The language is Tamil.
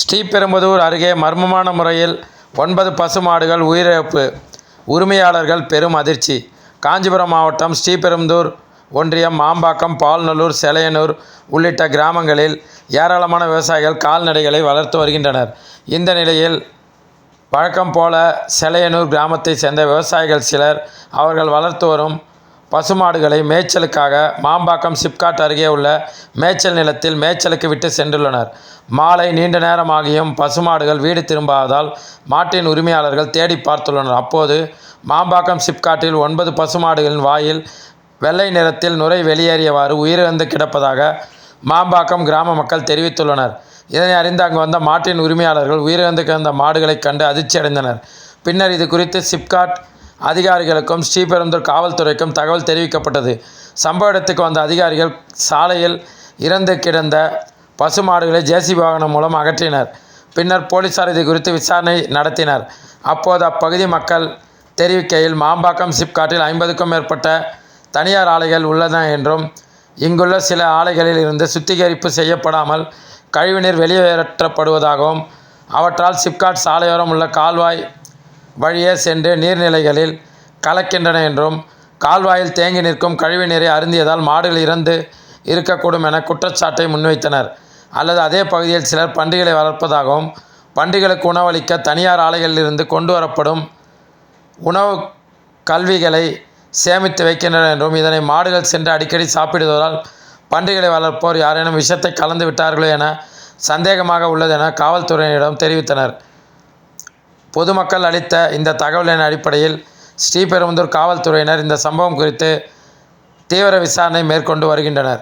ஸ்ரீபெரும்புதூர் அருகே மர்மமான முறையில் ஒன்பது பசுமாடுகள் உயிரிழப்பு. உரிமையாளர்கள் பெரும் அதிர்ச்சி. காஞ்சிபுரம் மாவட்டம் ஸ்ரீபெரும்புதூர் ஒன்றியம் மாம்பாக்கம் பால்நல்லூர் செலையனூர் உள்ளிட்ட கிராமங்களில் ஏராளமான விவசாயிகள் கால்நடைகளை வளர்த்து வருகின்றனர். இந்த நிலையில் வழக்கம் போல செலையனூர் கிராமத்தை சேர்ந்த விவசாயிகள் சிலர் அவர்கள் வளர்த்து வரும் பசுமாடுகளை மேய்ச்சலுக்காக மாம்பாக்கம் சிப்காட் அருகே உள்ள மேய்ச்சல் நிலத்தில் மேய்ச்சலுக்கு விட்டு சென்றுள்ளனர். மாலை நீண்ட நேரமாகியும் பசுமாடுகள் வீடு திரும்பாததால் மாட்டின் உரிமையாளர்கள் தேடி பார்த்துள்ளனர். அப்போது மாம்பாக்கம் சிப்காட்டில் ஒன்பது பசுமாடுகளின் வாயில் வெள்ளை நிறத்தில் நுரை வெளியேறியவாறு உயிரிழந்து கிடப்பதாக மாம்பாக்கம் கிராம மக்கள் தெரிவித்துள்ளனர். இதனை அறிந்து அங்கு வந்த மாட்டின் உரிமையாளர்கள் உயிரிழந்து கிடந்த மாடுகளைக் கண்டு அதிர்ச்சி அடைந்தனர் பின்னர் இது குறித்து சிப்காட் அதிகாரிகளுக்கும் ஸ்ரீபெரும்புதூர் காவல்துறைக்கும் தகவல் தெரிவிக்கப்பட்டது. சம்பவ இடத்துக்கு வந்த அதிகாரிகள் சாலையில் இறந்து கிடந்த பசுமாடுகளை ஜேசிபி வாகனம் மூலம் அகற்றினர். பின்னர் போலீசார் இது குறித்து விசாரணை நடத்தினர். அப்போது அப்பகுதி மக்கள் தெரிவிக்கையில் மாம்பாக்கம் சிப்காட்டில் ஐம்பதுக்கும் மேற்பட்ட தனியார் ஆலைகள் உள்ளன என்றும் இங்குள்ள சில ஆலைகளில் இருந்து சுத்திகரிப்பு செய்யப்படாமல் கழிவுநீர் வெளியேற்றப்படுவதாகவும் அவற்றால் சிப்காட் சாலையோரம் உள்ள கால்வாய் வழியே சென்று நீர்நிலைகளில் கலக்கின்றன என்றும் கால்வாயில் தேங்கி நிற்கும் கழிவுநீரை அருந்தியதால் மாடுகள் இறந்து இருக்கக்கூடும் என குற்றச்சாட்டை முன்வைத்தனர். அல்லது அதே பகுதியில் சிலர் பன்றிகளை வளர்ப்பதாகவும் பன்றிகளுக்கு உணவளிக்க தனியார் ஆலைகளிலிருந்து கொண்டு வரப்படும் உணவு கல்விகளை சேமித்து வைக்கின்றனர் என்றும் இதனை மாடுகள் சென்று அடிக்கடி சாப்பிடுவதால் பன்றிகளை வளர்ப்போர் யாரேனும் விஷத்தை கலந்து விட்டார்களோ என சந்தேகமாக உள்ளது என காவல்துறையினரிடம் தெரிவித்தனர். பொதுமக்கள் அளித்த இந்த தகவலின் அடிப்படையில் ஸ்ரீபெரும்புதூர் காவல்துறையினர் இந்த சம்பவம் குறித்து தீவிர விசாரணை மேற்கொண்டு வருகின்றனர்.